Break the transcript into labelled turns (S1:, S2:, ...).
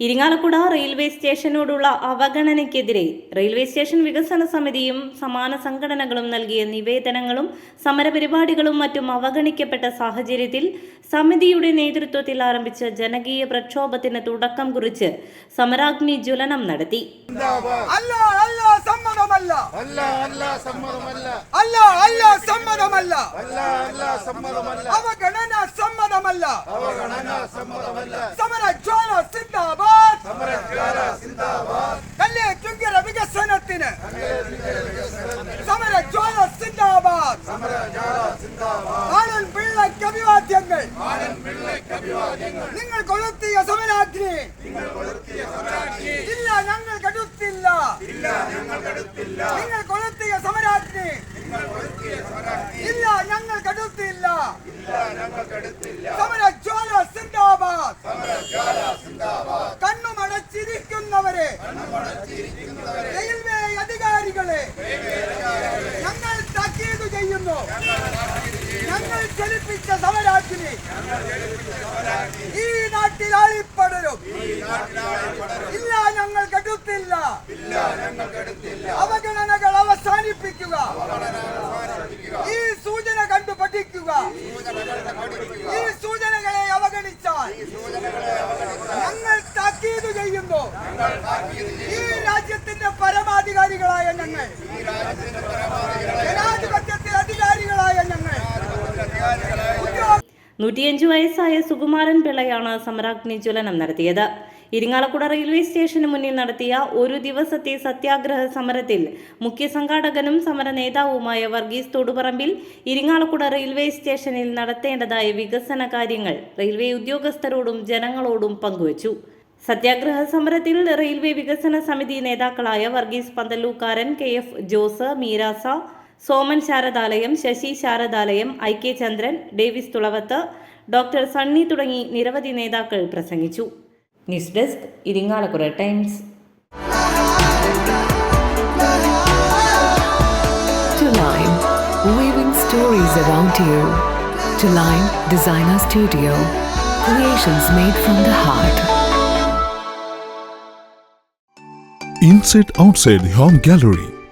S1: Irinjalakuda railway സ്റ്റേഷനോടുള്ള അവഗണനയ്ക്കെതിരെ railway station വികസന സമിതിയും സമാന സംഘടനകളും നൽകിയ നിവേദനങ്ങളും സമരപരിപാടികളും മറ്റും അവഗണിക്കപ്പെട്ട സാഹചര്യത്തിൽ സമിതിയുടെ നേതൃത്വത്തിൽ ആരംഭിച്ച ജനകീയ പ്രക്ഷോഭത്തിന് തുടക്കം കുറിച്ച് സമരാഗ്നി ജ്വലനം നടത്തി.
S2: അല്ല അല്ല സമ്മതമല്ല.
S3: അല്ല അല്ല സമ്മതമല്ല.
S2: അല്ല അല്ല സമ്മതമല്ല.
S3: അല്ല അല്ല സമ്മതമല്ല.
S2: സമ്മതമല്ല സമരജ്വാല സിന്ദാബാദ്. കല്ലേ ചുങ്കര വികസനത്തിന് സമരജ്വാല സിന്ദാബാദ്. ആനൻ പിള്ള അഭിവാദ്യങ്ങൾ നിങ്ങൾ കൊളുത്തിയ സമരാഗ്നി ഇല്ല ഞങ്ങൾ കടുത്തില്ല നിങ്ങൾ കൊളുത്തിയ സമരാഗ്നി ഇല്ല ഞങ്ങൾ കടുത്തില്ല സമരജ്വാല സിന്ദാബാദ് കണ്ണുമടച്ചിരിക്കുന്നവരെ റെയിൽവേ അധികാരികളെ ഞങ്ങൾ താക്കീത് ചെയ്യുന്നു ഞങ്ങൾ ചലിപ്പിച്ച സമരാഗ്നി ഈ നാട്ടിൽ ആളിപ്പടരും ഇല്ല ഞങ്ങൾ കെടുത്തില്ല അവഗണനകൾ അവസാനിപ്പിക്കുക. ഈ സൂചന കണ്ടു പഠിക്കുക. ഈ സൂചനകളെ അവഗണിച്ചാൽ ഞങ്ങൾ താക്കീത് ചെയ്യുന്നു.
S1: നൂറ്റിയഞ്ച് വയസ്സായ സുകുമാരൻ പിള്ളയാണ് സമരാഗ്നി ജ്വലനം നടത്തിയത്. ഇരിങ്ങാലക്കുട റെയിൽവേ സ്റ്റേഷന് മുന്നിൽ നടത്തിയ ഒരു ദിവസത്തെ സത്യാഗ്രഹ സമരത്തിൽ മുഖ്യ സംഘാടകനും സമര നേതാവുമായ വർഗീസ് തൊടുപറമ്പിൽ ഇരിങ്ങാലക്കുട റെയിൽവേ സ്റ്റേഷനിൽ നടത്തേണ്ടതായ വികസന കാര്യങ്ങൾ റെയിൽവേ ഉദ്യോഗസ്ഥരോടും ജനങ്ങളോടും പങ്കുവച്ചു. സത്യാഗ്രഹ സമരത്തിൽ റെയിൽവേ വികസന സമിതി നേതാക്കളായ Varghese Panthallookkaran K F Jose Meerasa Soman Saradalayam Sasi Saradalayam I K Chandran Davis Thulavath doctor Sunny തുടങ്ങി നിരവധി നേതാക്കൾ പ്രസംഗിച്ചു news desk Irinjalakuda Times
S4: weaving stories around you. To Line Designer Studio, creations made from the heart.
S5: Inside outside home gallery